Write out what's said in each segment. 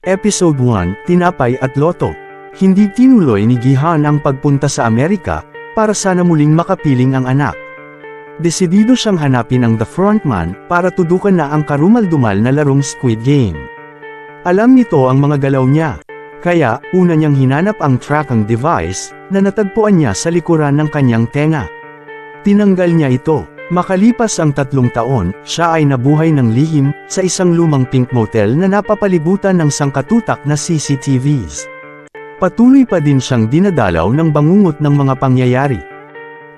Episode 1, Tinapay at Loto. Hindi tinuloy ni Gihan ang pagpunta sa Amerika, para sana muling makapiling ang anak. Desidido siyang hanapin ang The Frontman, para tudukan na ang karumal-dumal na larong Squid Game. Alam nito ang mga galaw niya. Kaya, una niyang hinanap ang tracking device, na natagpuan niya sa likuran ng kanyang tenga. Tinanggal niya ito. Makalipas ang tatlong taon, siya ay nabuhay ng lihim, sa isang lumang pink motel na napapalibutan ng sangkatutak na CCTVs. Patuloy pa din siyang dinadalaw ng bangungot ng mga pangyayari.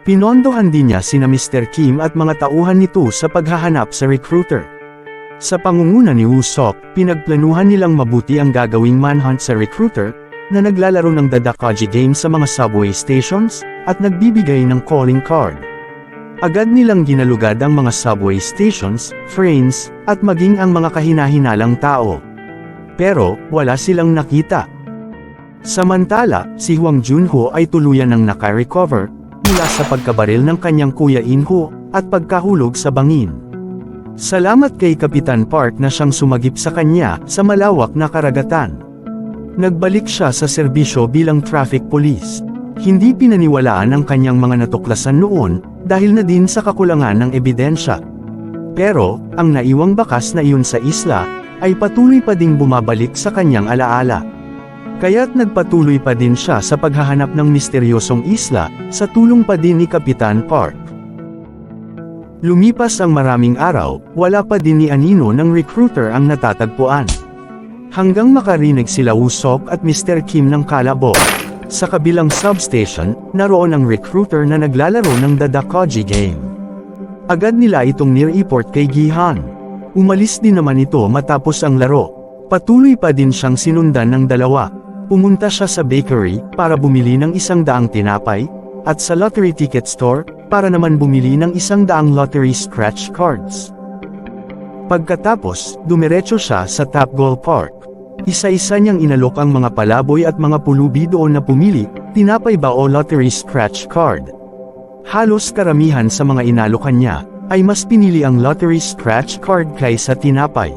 Pinondohan din niya sina Mr. Kim at mga tauhan nito sa paghahanap sa recruiter. Sa pangunguna ni Woo-sok, pinagplanuhan nilang mabuti ang gagawing manhunt sa recruiter, na naglalaro ng Dadakoji game sa mga subway stations, at nagbibigay ng calling card. Agad nilang ginalugad ang mga subway stations, trains, at maging ang mga kahinahinalang tao. Pero, wala silang nakita. Samantala, si Huang Junho ay tuluyan ng naka-recover, mula sa pagkabaril ng kanyang kuya Inho, at pagkahulog sa bangin. Salamat kay Kapitan Park na siyang sumagip sa kanya, sa malawak na karagatan. Nagbalik siya sa serbisyo bilang traffic police. Hindi pinaniwalaan ang kanyang mga natuklasan noon, dahil na din sa kakulangan ng ebidensya. Pero, ang naiwang bakas na iyon sa isla, ay patuloy pa ding bumabalik sa kanyang alaala. Kaya't nagpatuloy pa din siya sa paghahanap ng misteryosong isla, sa tulong pa din ni Kapitan Park. Lumipas ang maraming araw, wala pa din ni Anino ng recruiter ang natatagpuan. Hanggang makarinig sila Usok at Mr. Kim ng kalabo. Sa kabilang substation, naroon ang recruiter na naglalaro ng Dadakoji game. Agad nila itong nireport kay Gihan. Umalis din naman ito matapos ang laro. Patuloy pa din siyang sinundan ng dalawa. Pumunta siya sa bakery, para bumili ng isang daang tinapay, at sa lottery ticket store, para naman bumili ng isang daang lottery scratch cards. Pagkatapos, dumiretso siya sa Top Goal Park. Isa-isa niyang inalok ang mga palaboy at mga pulubi doon na pumili, tinapay ba o lottery scratch card. Halos karamihan sa mga inalokan niya, ay mas pinili ang lottery scratch card kaysa tinapay.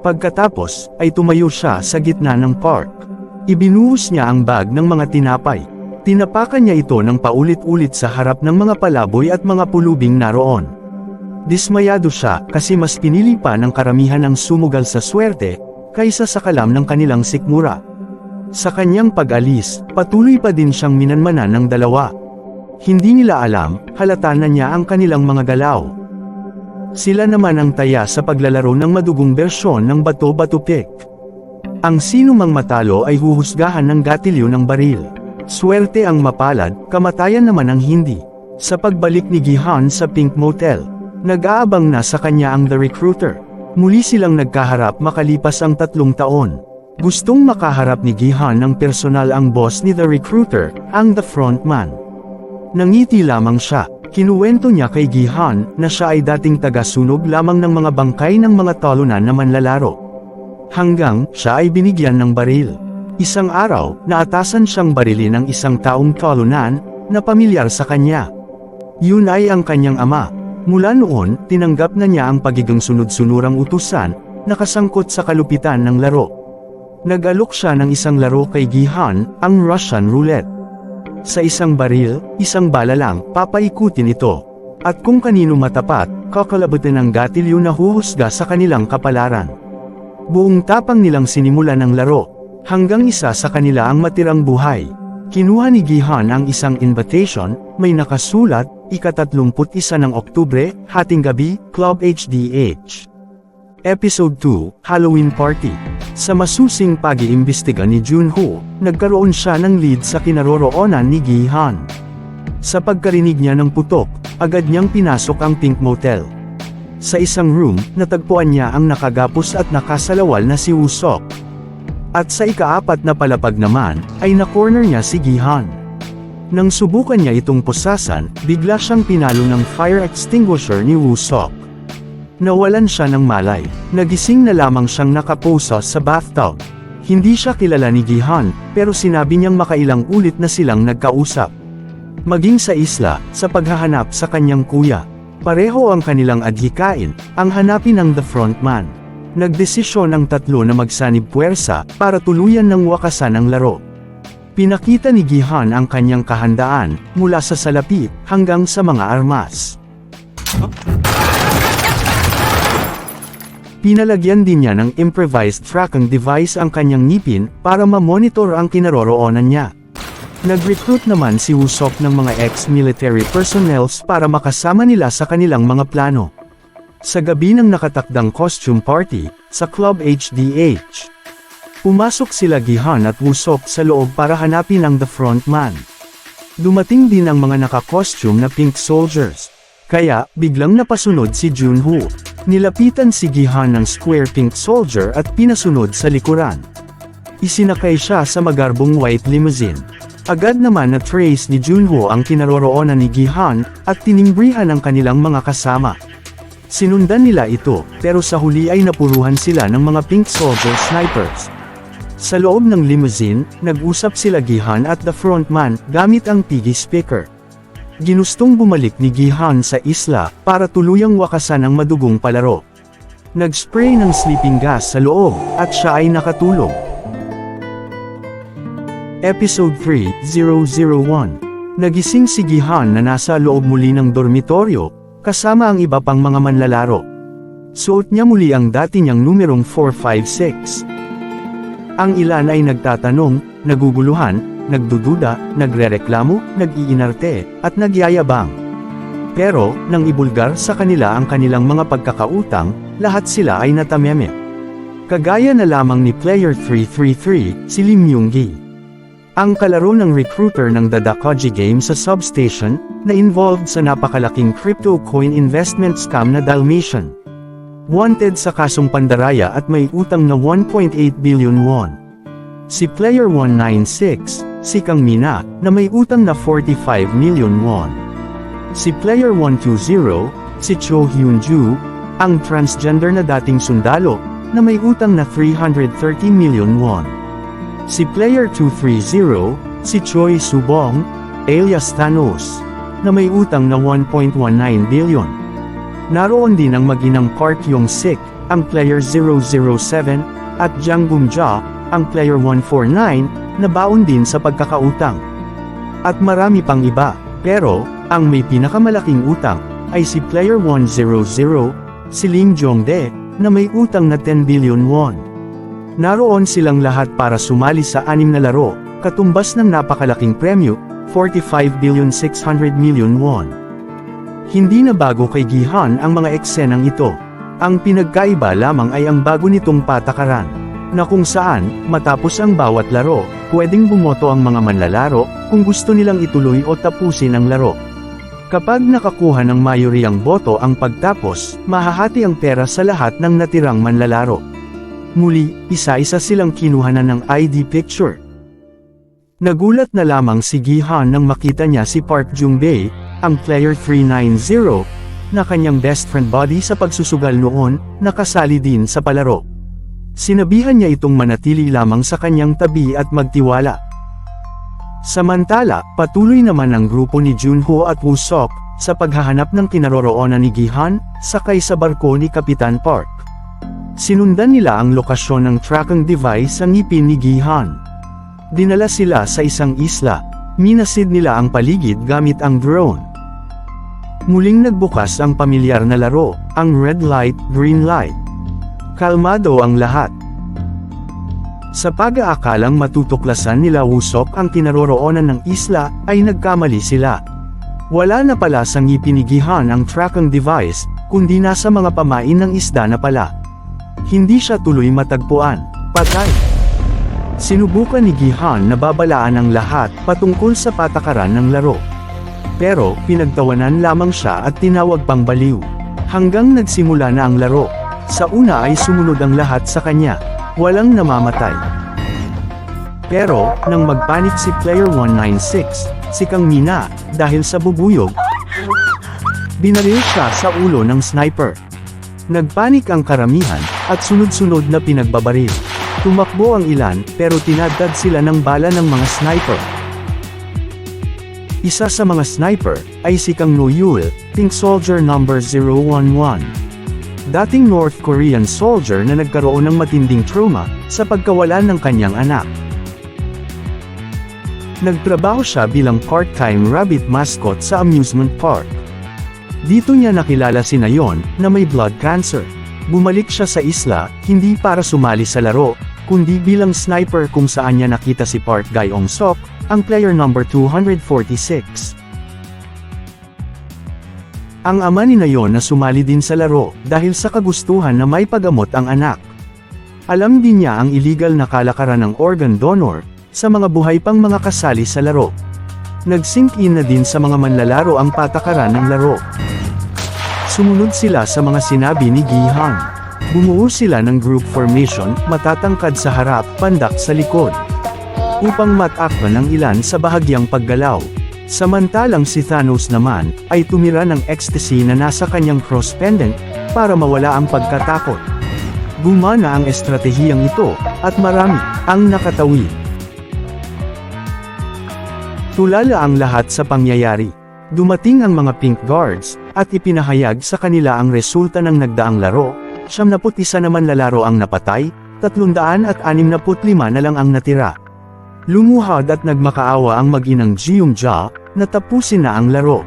Pagkatapos, ay tumayo siya sa gitna ng park. Ibinuhos niya ang bag ng mga tinapay. Tinapakan niya ito ng paulit-ulit sa harap ng mga palaboy at mga pulubing naroon. Dismayado siya kasi mas pinili pa ng karamihan ang sumugal sa swerte, kaysa sa kalam ng kanilang sikmura. Sa kanyang pag-alis, patuloy pa din siyang minanmanan ng dalawa. Hindi nila alam, halata na niya ang kanilang mga galaw. Sila naman ang taya sa paglalaro ng madugong bersyon ng Bato-Bato Pick. Ang sino mang matalo ay huhusgahan ng gatilyo ng baril. Swerte ang mapalad, kamatayan naman ang hindi. Sa pagbalik ni Gihan sa Pink Motel, nag-aabang na sa kanya ang The Recruiter. Muli silang nagkaharap makalipas ang tatlong taon. Gustong makaharap ni Gihan ng personal ang boss ni The Recruiter, ang The Frontman. Nangiti lamang siya, kinuwento niya kay Gihan na siya ay dating taga-sunog lamang ng mga bangkay ng mga talunan na manlalaro. Hanggang siya ay binigyan ng baril. Isang araw, naatasan siyang barilin ng isang taong talunan, na pamilyar sa kanya. Yun ay ang kanyang ama. Mula noon, tinanggap na niya ang pagiging sunod-sunurang utusan, nakasangkot sa kalupitan ng laro. Nag-alok siya ng isang laro kay Gihan, ang Russian Roulette. Sa isang baril, isang bala lang, papaikutin ito. At kung kanino matapat, kakalabutin ang gatilyo na huhusga sa kanilang kapalaran. Buong tapang nilang sinimulan ng laro, hanggang isa sa kanila ang matirang buhay. Kinuha ni Gihan ang isang invitation, may nakasulat, ikatatlumput isa ng Oktubre, hating gabi, Club HDH. Episode 2, Halloween Party. Sa masusing pag-iimbestiga ni Junho, nagkaroon siya ng lead sa kinaroroonan ni Gihan. Sa pagkarinig niya ng putok, agad niyang pinasok ang Pink Motel. Sa isang room, natagpuan niya ang nakagapos at nakasalawal na si Wusok. At sa ikaapat na palapag naman, ay na-corner niya si Gihan. Nang subukan niya itong pusasan, bigla siyang pinalo ng fire extinguisher ni Wusok. Nawalan siya ng malay, nagising na lamang siyang nakaposa sa bathtub. Hindi siya kilala ni Gihan, pero sinabi niyang makailang ulit na silang nagkausap. Maging sa isla, sa paghahanap sa kanyang kuya. Pareho ang kanilang adhikain, ang hanapin ng The Frontman. Nagdesisyon ang tatlo na magsanib puwersa para tuluyan ng wakasan ang laro. Pinakita ni Gihan ang kanyang kahandaan, mula sa salapi hanggang sa mga armas. Pinalagyan din niya ng improvised tracking device ang kanyang ngipin para ma-monitor ang kinaroroonan niya. Nag-recruit naman si Wusok ng mga ex-military personnels para makasama nila sa kanilang mga plano. Sa gabi ng nakatakdang costume party, sa Club HDH. Pumasok sila Gihan at Wusok sa loob para hanapin ang The Frontman. Dumating din ang mga naka-costume na pink soldiers. Kaya, biglang napasunod si Junho. Nilapitan si Gihan ng square pink soldier at pinasunod sa likuran. Isinakay siya sa magarbong white limousine. Agad naman na trace ni Junho ang kinaroroonan ni Gihan at tinimbrihan ang kanilang mga kasama. Sinundan nila ito, pero sa huli ay napuruhan sila ng mga pink soldier snipers. Sa loob ng limousine, nag-usap sila Gihan at the frontman gamit ang piggy speaker. Ginustong bumalik ni Gihan sa isla para tuluyang wakasan ang madugong palaro. Nag-spray ng sleeping gas sa loob at siya ay nakatulog. Episode 3001 Nagising si Gihan na nasa loob muli ng dormitoryo, kasama ang iba pang mga manlalaro. Suot niya muli ang dati niyang numerong 456. Ang ilan ay nagtatanong, naguguluhan, nagdududa, nagrereklamo, nag-iinarte, at nagyayabang. Pero, nang ibulgar sa kanila ang kanilang mga pagkakautang, lahat sila ay natameme. Kagaya na lamang ni Player 333, si Lim Yung-gi. Ang kalaro ng recruiter ng Dadakoji game sa substation, na involved sa napakalaking crypto coin investment scam na Dalmatian. Wanted sa kasong pandaraya at may utang na 1.8 billion won. Si Player 196, si Kang Mina, na may utang na 45 million won. Si Player 120, si Cho Hyun-ju, ang transgender na dating sundalo, na may utang na 330 million won. Si Player 230, si Choi Subong, alias Thanos, na may utang na 1.19 billion. Naroon din ang maginang Park Yong-sik, ang Player 007, at Jang Bum-ja, ang Player 149, na baon din sa pagkakautang. At marami pang iba, pero, ang may pinakamalaking utang, ay si Player 100, si Lim Jong-de, na may utang na 10 billion won. Naroon silang lahat para sumali sa anim na laro, katumbas ng napakalaking premyo, 45 billion 600 million won. Hindi na bago kay Gihan ang mga eksenang ito. Ang pinagkaiba lamang ay ang bago nitong patakaran, na kung saan, matapos ang bawat laro, pwedeng bumoto ang mga manlalaro, kung gusto nilang ituloy o tapusin ang laro. Kapag nakakuha ng mayoriyang boto ang pagtapos, mahahati ang pera sa lahat ng natirang manlalaro. Muli, isa-isa silang kinuhanan ng ID picture. Nagulat na lamang si Gihan nang makita niya si Park Jung-bae, ang player 390, na kanyang best friend body sa pagsusugal noon, nakasali din sa palaro. Sinabihan niya itong manatili lamang sa kanyang tabi at magtiwala. Samantala, patuloy naman ang grupo ni Junho at Woo-sok, sa paghahanap ng kinaroroonan ni Gihan, sakay sa barko ni Kapitan Park. Sinundan nila ang lokasyon ng tracking device sa ngipin ni Gihan. Dinala sila sa isang isla. Minasid nila ang paligid gamit ang drone. Muling nagbukas ang pamilyar na laro, ang red light, green light. Kalmado ang lahat. Sa pag-aakalang matutuklasan nila Wusok ang kinaroroonan ng isla, ay nagkamali sila. Wala na pala sa ngipinigihan ang tracking device, kundi nasa mga pamain ng isda na pala. Hindi siya tuloy matagpuan. Patay. Sinubukan ni Gihan na babalaan ang lahat patungkol sa patakaran ng laro. Pero, pinagtawanan lamang siya at tinawag pang baliw. Hanggang nagsimula na ang laro. Sa una ay sumunod ang lahat sa kanya. Walang namamatay. Pero, nang magpanik si Player 196, si Kang Mina, dahil sa bubuyog, binaril siya sa ulo ng sniper. Nagpanik ang karamihan, at sunod-sunod na pinagbabaril. Tumakbo ang ilan, pero tinadtad sila ng bala ng mga sniper. Isa sa mga sniper, ay si Kang Noyul, Pink Soldier number 011. dating North Korean soldier na nagkaroon ng matinding trauma sa pagkawalan ng kanyang anak. Nagtrabaho siya bilang part-time rabbit mascot sa amusement park. Dito niya nakilala si Nayon, na may blood cancer. Bumalik siya sa isla, hindi para sumali sa laro, kundi bilang sniper kung saan niya nakita si Park Gyeong Sok, ang player number 246. Ang ama ni Nayon na sumali din sa laro, dahil sa kagustuhan na may pagamot ang anak. Alam din niya ang illegal na kalakaran ng organ donor, sa mga buhay pang mga kasali sa laro. Nag-sink in na din sa mga manlalaro ang patakaran ng laro. Sumunod sila sa mga sinabi ni Gi Han. Bumuo sila ng group formation, matatangkad sa harap, pandak sa likod. Upang matakpan ng ilan sa bahagyang paggalaw. Samantalang si Thanos naman, ay tumira ng ecstasy na nasa kanyang cross pendant, para mawala ang pagkatakot. Gumana ang estratehiyang ito, at marami, ang nakatawid. Tulala ang lahat sa pangyayari. Dumating ang mga pink guards, at ipinahayag sa kanila ang resulta ng nagdaang laro, 71 naman lalaro ang napatay, 365 na lang ang natira. Lumuhad at nagmakaawa ang mag-inang Jiung Ja, na tapusin na ang laro.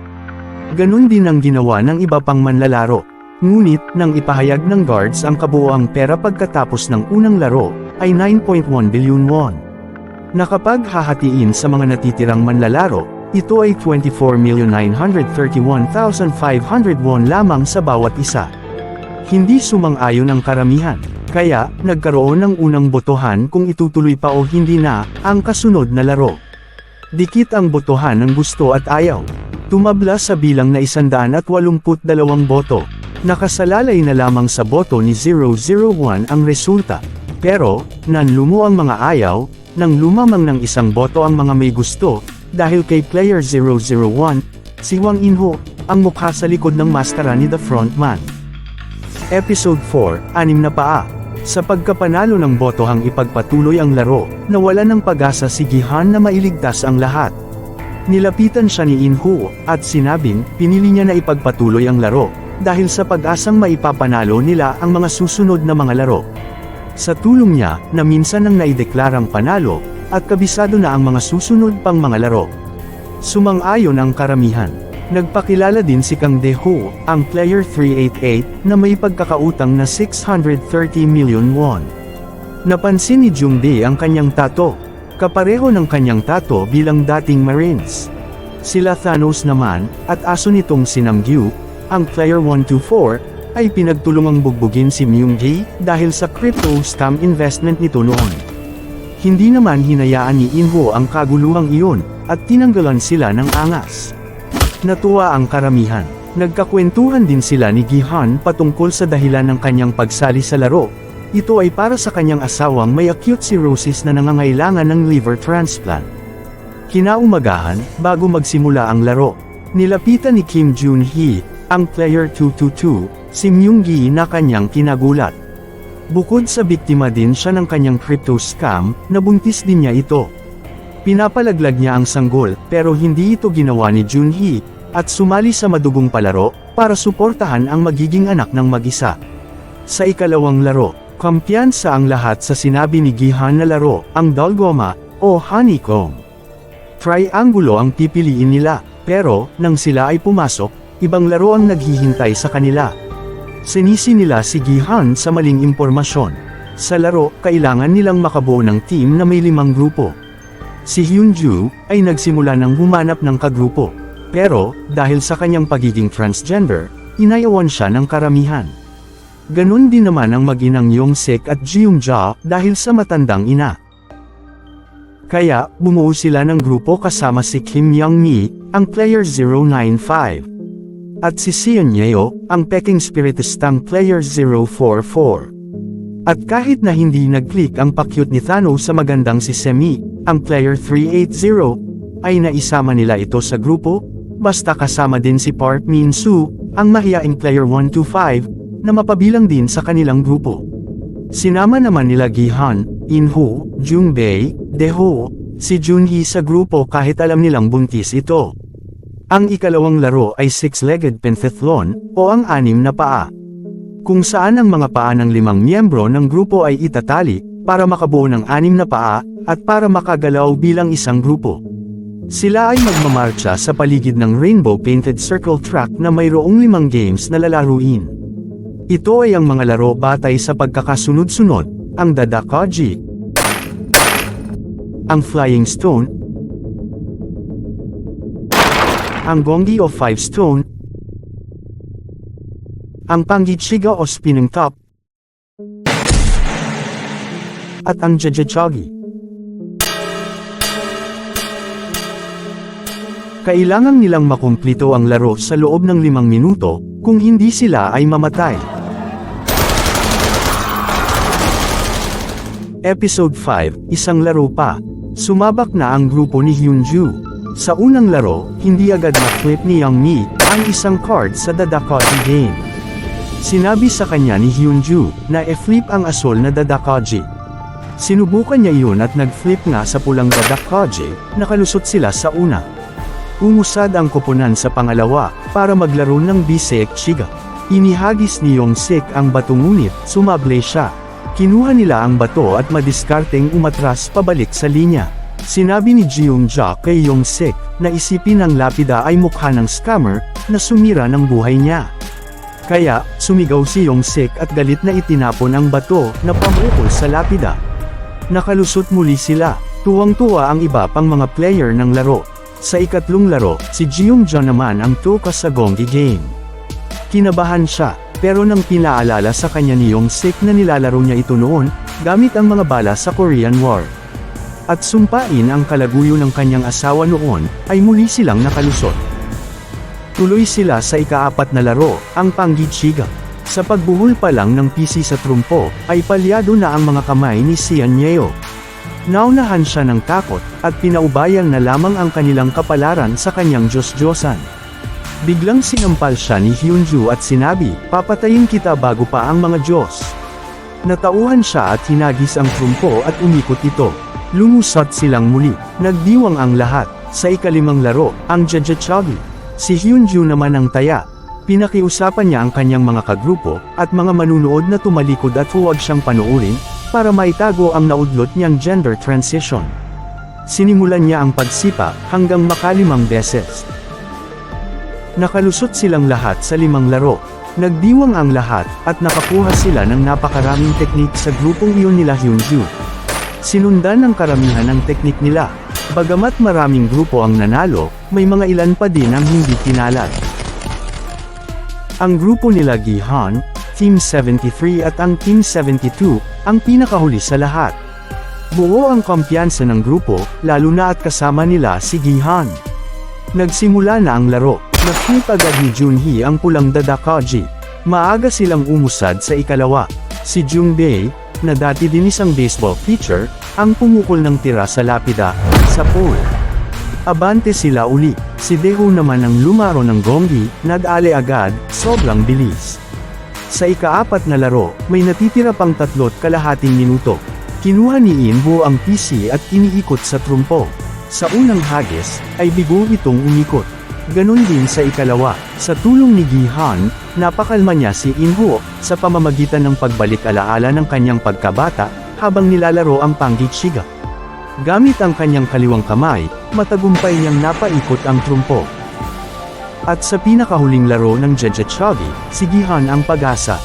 Ganon din ang ginawa ng iba pang manlalaro. Ngunit, nang ipahayag ng guards ang kabuoang pera pagkatapos ng unang laro, ay 9.1 billion won. Nakapaghahatiin sa mga natitirang manlalaro, ito ay 24,931,500 won lamang sa bawat isa. Hindi sumang-ayon ang karamihan, kaya, nagkaroon ng unang botohan kung itutuloy pa o hindi na, ang kasunod na laro. Dikit ang botohan ng gusto at ayaw. Tumabla sa bilang na 182 boto. Nakasalalay na lamang sa boto ni 001 ang resulta. Pero, nanlumo ang mga ayaw, nang lumamang ng isang boto ang mga may gusto, dahil kay player 001, si Wang Inho, ang mukha sa likod ng maskara ni The Frontman. Episode 4, Anim na Paa Sa pagkapanalo ng botohang ipagpatuloy ang laro, nawala ng pag-asa si Gihan na mailigtas ang lahat. Nilapitan siya ni Inho, at sinabing, pinili niya na ipagpatuloy ang laro, dahil sa pag-asang maipapanalo nila ang mga susunod na mga laro. Sa tulong niya, na minsan nang naideklarang panalo, at kabisado na ang mga susunod pang mga laro. Sumang-ayon ang karamihan. Nagpakilala din si Kang Deho, ang player 388, na may pagkakautang na 630 million won. Napansin ni Jungde ang kanyang tato. Kapareho ng kanyang tato bilang dating Marines. Sila Thanos naman, at aso nitong si Namgyu, ang player 124, ay pinagtulungang bugbugin si Myung-gi dahil sa crypto scam investment nito noon. Hindi naman hinayaan ni Inho ang kaguluhang iyon, at tinanggalan sila ng angas. Natuwa ang karamihan. Nagkakwentuhan din sila ni Gihan patungkol sa dahilan ng kanyang pagsali sa laro. Ito ay para sa kanyang asawang may acute cirrhosis na nangangailangan ng liver transplant. Kinaumagahan, bago magsimula ang laro, nilapitan ni Kim Jun-hee, ang player 222, si Myung-gi na kanyang kinagulat. Bukod sa biktima din siya ng kanyang crypto scam, nabuntis din niya ito. Pinapalaglag niya ang sanggol, pero hindi ito ginawa ni Junhee, at sumali sa madugong palaro, para suportahan ang magiging anak ng mag-isa. Sa ikalawang laro, kampiyansa ang lahat sa sinabi ni Gihan na laro, ang Dalgoma, o Honeycomb. Triangulo ang pipiliin nila, pero, nang sila ay pumasok, ibang laro ang naghihintay sa kanila. Sinisi nila si Gihan sa maling impormasyon. Sa laro, kailangan nilang makabuo ng team na may limang grupo. Si Hyunju ay nagsimula ng humanap ng kagrupo. Pero, dahil sa kanyang pagiging transgender, inayawan siya ng karamihan. Ganon din naman ang mag-inang Yongsik at Jeongja dahil sa matandang ina. Kaya, bumuo sila ng grupo kasama si Kim Young-mi, ang player 095. At si Sion Yeo, ang Peking Spiritistang player 044. At kahit na hindi nag-click ang pakyut ni Thanos sa magandang si Semi, ang player 380, ay naisama nila ito sa grupo, basta kasama din si Park Min Soo, ang mahiyaing player 125, na mapabilang din sa kanilang grupo. Sinama naman nila Gihan, Inho, Jungbei, Deho, si Junhee sa grupo kahit alam nilang buntis ito. Ang ikalawang laro ay six-legged pentathlon, o ang anim na paa. kung saan ang mga paa ng limang miyembro ng grupo ay itatali, para makabuo ng anim na paa, at para makagalaw bilang isang grupo. Sila ay magmamarcha sa paligid ng rainbow painted circle track na mayroong limang games na lalaruin. Ito ay ang mga laro batay sa pagkakasunod-sunod, ang Dadakoji, ang Flying Stone, ang Gongi o Five Stone, ang Pangichiga o Spinning Top, at ang Jajachogi. Kailangan nilang makumplito ang laro sa loob ng limang minuto, kung hindi sila ay mamatay. Episode 5, Isang Laro Pa. Sumabak na ang grupo ni Hyunju. Sa unang laro, hindi agad na-flip ni Young Mi ang isang card sa Dadakoji game. Sinabi sa kanya ni Hyunju na e-flip ang asol na Dadakoji. Sinubukan niya yun at nag-flip nga sa pulang Dadakoji, nakalusot sila sa una. Umusad ang koponan sa pangalawa, para maglaro ng Bisek Chiga. Inihagis ni Yong Sik ang bato ngunit, sumable siya. Kinuha nila ang bato at madiskarteng umatras pabalik sa linya. Sinabi ni Jiung Ja kay Yong Sik, na isipin ang lapida ay mukha ng scammer, na sumira ng buhay niya. Kaya, sumigaw si Yong Sik at galit na itinapon ang bato, na pamukol sa lapida. Nakalusot muli sila, tuwang-tuwa ang iba pang mga player ng laro. Sa ikatlong laro, si Jiung Ja naman ang tuka sa Gongi game. Kinabahan siya, pero nang pinaalala sa kanya ni Yong Sik na nilalaro niya ito noon, gamit ang mga bala sa Korean War. At sumpain ang kalaguyo ng kanyang asawa noon, ay muli silang nakalusot. Tuloy sila sa ikaapat na laro, ang Panggichiga. Sa pagbuhol pa lang ng PC sa trumpo, ay palyado na ang mga kamay ni Sian Yeo. Naunahan siya ng takot, at pinaubayan na lamang ang kanilang kapalaran sa kanyang Diyos-Diyosan. Biglang sinampal siya ni Hyunju at sinabi, papatayin kita bago pa ang mga Diyos. Natauhan siya at hinagis ang trumpo at umikot ito. Lumusot silang muli, nagdiwang ang lahat, sa ikalimang laro, ang Jajachagi. Si Hyunju naman ang taya. Pinakiusapan niya ang kanyang mga kagrupo, at mga manunood na tumalikod at huwag siyang panoorin, para maitago ang naudlot niyang gender transition. Sinimulan niya ang pagsipa hanggang makalimang beses. Nakalusot silang lahat sa limang laro. Nagdiwang ang lahat at nakakuha sila ng napakaraming teknik sa grupong iyon nila Hyunju. Sinundan ng karamihan ang teknik nila. Bagamat maraming grupo ang nanalo, may mga ilan pa din ang hindi kinalad. Ang grupo nila Gihan, Team 73 at ang Team 72, ang pinakahuli sa lahat. Buo ang kumpiyansa ng grupo, lalo na at kasama nila si Gihan. Nagsimula na ang laro, nakita agad ni Junhee ang pulang Dadakoji. Maaga silang umusad sa ikalawa. Si Jungbei, na dati din isang baseball pitcher, ang pumukol ng tira sa lapida, sa pole. Abante sila uli, si Deho naman ang lumaro ng gonggi, nag-ale agad, sobrang bilis. Sa ikaapat na laro, may natitira pang tatlot kalahating minuto. Kinuha ni Inbo ang PC at iniikot sa trumpo. Sa unang hagis, ay bigo itong umikot. Ganon din sa ikalawa, sa tulong ni Gihan, napakalma niya si Inho, sa pamamagitan ng pagbalik alaala ng kanyang pagkabata, habang nilalaro ang Panggichiga. Gamit ang kanyang kaliwang kamay, matagumpay niyang napaikot ang trumpo. At sa pinakahuling laro ng Jejechagi, si Gihan ang pag-asa.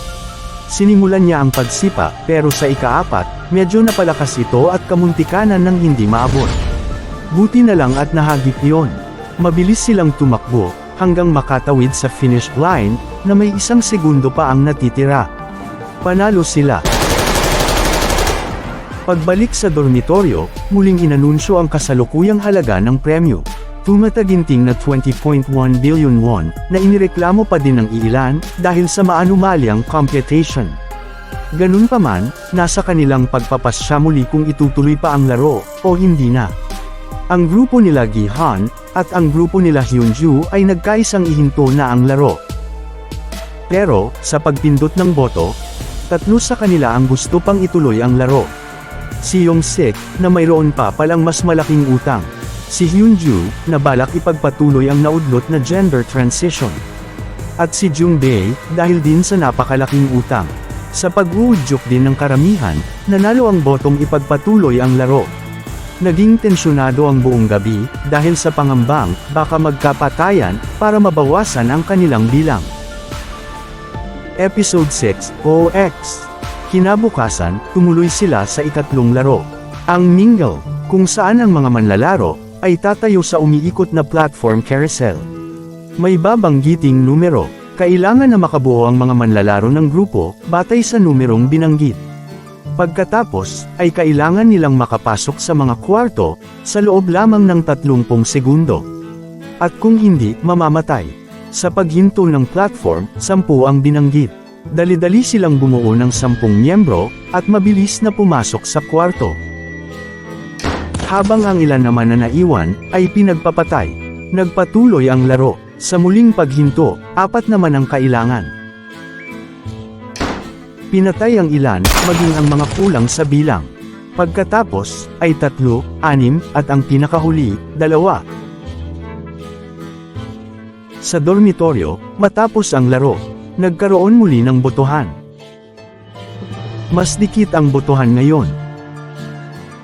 Sinimulan niya ang pagsipa, pero sa ikaapat, medyo napalakas ito at kamuntikanan ng hindi maabot. Buti na lang at nahagip iyon. Mabilis silang tumakbo, hanggang makatawid sa finish line, na may isang segundo pa ang natitira. Panalo sila. Pagbalik sa dormitoryo, muling inanunsyo ang kasalukuyang halaga ng premyo. Tumataginting na 20.1 billion won, na inireklamo pa din ng iilan, dahil sa maanumalyang computation. Ganun pa man, nasa kanilang pagpapasya muli kung itutuloy pa ang laro, o hindi na. Ang grupo nila Gihan, at ang grupo nila Hyunju ay nagkaisang ihinto na ang laro. Pero, sa pagpindot ng boto, tatlo sa kanila ang gusto pang ituloy ang laro. Si Yong Sik, na mayroon pa palang mas malaking utang. Si Hyunju, na balak ipagpatuloy ang naudlot na gender transition. At si Jung Bae, dahil din sa napakalaking utang. Sa pag-uudyok din ng karamihan, nanalo ang botong ipagpatuloy ang laro. Naging tensyonado ang buong gabi, dahil sa pangambang, baka magkapatayan, para mabawasan ang kanilang bilang. Episode 6, OX Kinabukasan, tumuloy sila sa ikatlong laro. Ang Mingle, kung saan ang mga manlalaro, ay tatayo sa umiikot na platform carousel. May babanggiting numero, kailangan na makabuo ang mga manlalaro ng grupo, batay sa numerong binanggit. Pagkatapos, ay kailangan nilang makapasok sa mga kwarto, sa loob lamang ng 30 segundo. At kung hindi, mamamatay. Sa paghinto ng platform, 10 ang binanggit. Dali-dali silang bumuo ng 10 miyembro, at mabilis na pumasok sa kwarto. Habang ang ilan naman na naiwan, ay pinagpapatay. Nagpatuloy ang laro. Sa muling paghinto, apat naman ang kailangan. Pinatay ang ilan, maging ang mga kulang sa bilang. Pagkatapos, ay tatlo, anim, at ang pinakahuli, dalawa. Sa dormitoryo, matapos ang laro, nagkaroon muli ng botohan. Mas dikit ang botohan ngayon.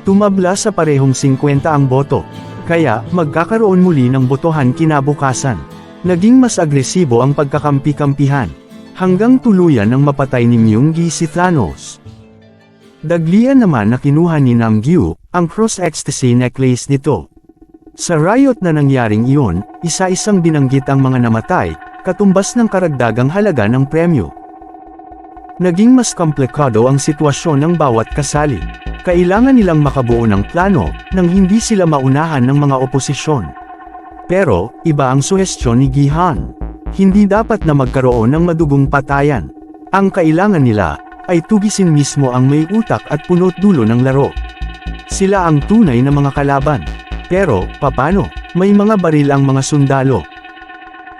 Tumabla sa parehong 50 ang boto. Kaya, magkakaroon muli ng botohan kinabukasan. Naging mas agresibo ang pagkakampi-kampihan. Hanggang tuluyan ng mapatay ni Myunggi si Thanos. Daglian naman na kinuha ni Namgyu, ang cross-ecstasy necklace nito. Sa riot na nangyaring iyon, isa-isang binanggit ang mga namatay, katumbas ng karagdagang halaga ng premyo. Naging mas komplikado ang sitwasyon ng bawat kasali. Kailangan nilang makabuo ng plano, nang hindi sila maunahan ng mga oposisyon. Pero, iba ang suhestyon ni Gihan. Hindi dapat na magkaroon ng madugong patayan. Ang kailangan nila, ay tugisin mismo ang may utak at punot dulo ng laro. Sila ang tunay na mga kalaban. Pero, papano? May mga baril ang mga sundalo.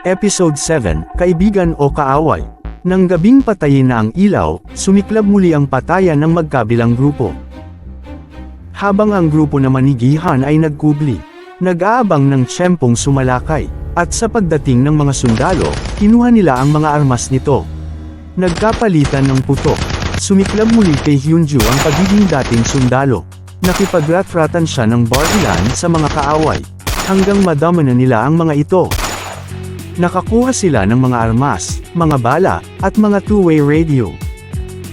Episode 7, Kaibigan o Kaaway. Nang gabing patayin na ang ilaw, sumiklab muli ang patayan ng magkabilang grupo. Habang ang grupo naman ni Gihan ay nagkubli, nag-aabang ng tiyempong sumalakay, at sa pagdating ng mga sundalo, kinuha nila ang mga armas nito. Nagkapalitan ng putok, sumiklab muli kay Hyunju ang pagiging dating sundalo. Nakipagrat-ratan siya ng barilan sa mga kaaway, hanggang madama na nila ang mga ito. Nakakuha sila ng mga armas, mga bala, at mga two-way radio.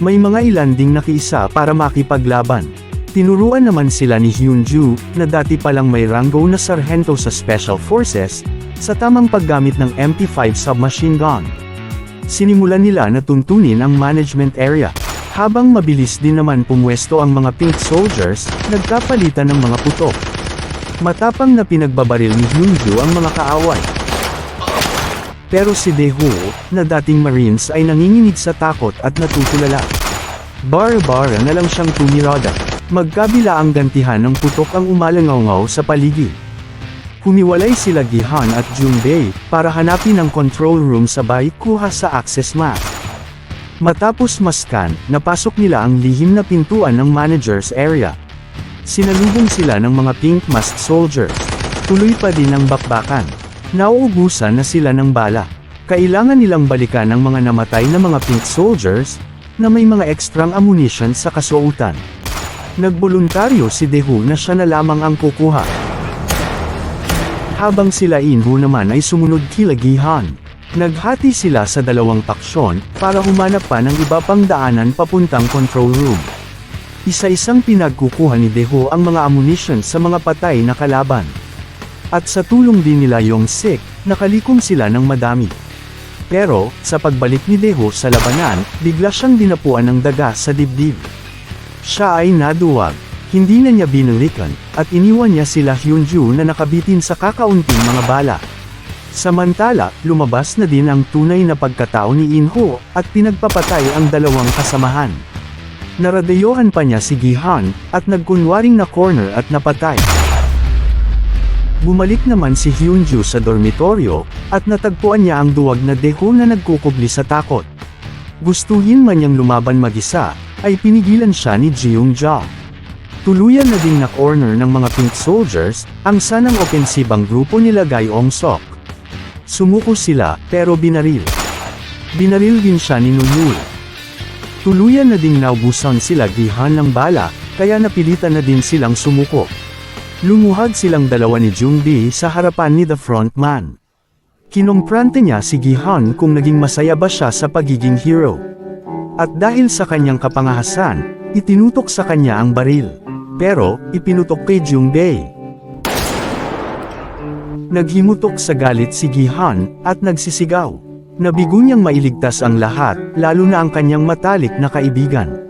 May mga ilan ding nakiisa para makipaglaban. Tinuruan naman sila ni Hyunju, na dati palang may ranggo na sarhento sa Special Forces, sa tamang paggamit ng MP5 submachine gun. Sinimulan nila na tuntunin ang management area. Habang mabilis din naman pumwesto ang mga pink soldiers, nagkapalitan ng mga putok. Matapang na pinagbabaril ni Hyunju ang mga kaaway. Pero si Daewoo, na dating Marines ay nanginginig sa takot at natutulala. Bar-bara na lang siyang tumirada. Magkabila ang gantihan ng putok ang umalangaw sa paligid. Humiwalay sila Gihan at Junbei, para hanapin ang control room sabay kuha sa access map. Matapos maskan, napasok nila ang lihim na pintuan ng manager's area. Sinalubong sila ng mga pink mask soldiers. Tuloy pa din ang bakbakan. Nauubusan na sila ng bala. Kailangan nilang balikan ang mga namatay na mga pink soldiers, na may mga ekstrang ammunition sa kasuotan. Nagboluntaryo si Dehu na siya na lamang ang kukuha. Habang sila Inhu naman ay sumunod kila Gihan. Naghati sila sa dalawang paksyon, para humanap pa ng iba pang daanan papuntang control room. Isa-isang pinagkukuha ni Deho ang mga ammunition sa mga patay na kalaban. At sa tulong din nila yung Sik, nakalikom sila ng madami. Pero, sa pagbalik ni Deho sa labanan, bigla siyang dinapuan ng daga sa dibdib. Siya ay naduwag, hindi na niya binalikan, at iniwan niya sila Hyunju na nakabitin sa kakaunting mga bala. Samantala, lumabas na din ang tunay na pagkatao ni Inho, at pinagpapatay ang dalawang kasamahan. Naradeyohan pa niya si Gihan, at nagkunwaring na corner at napatay. Bumalik naman si Hyunju sa dormitoryo, at natagpuan niya ang duwag na Deho na nagkukubli sa takot. Gustuhin man niyang lumaban mag-isa, ay pinigilan siya ni Jeong Ja. Tuluyan na ding na-corner ng mga pink soldiers, ang sanang opensibang grupo nila Gai Ong Sok. Sumuko sila, pero binaril. Binaril din siya ni Nuyul. Tuluyan na ding naubusan sila gihan ng bala, kaya napilitan na din silang sumuko. Lumuhad silang dalawa ni Jungbi sa harapan ni the frontman. Kinomprante niya si Gihan kung naging masaya ba siya sa pagiging hero. At dahil sa kanyang kapangahasan, itinutok sa kanya ang baril. Pero, ipinutok kay Jungbei. Naghimutok sa galit si Gihan, at nagsisigaw. Nabigo niyang mailigtas ang lahat, lalo na ang kanyang matalik na kaibigan.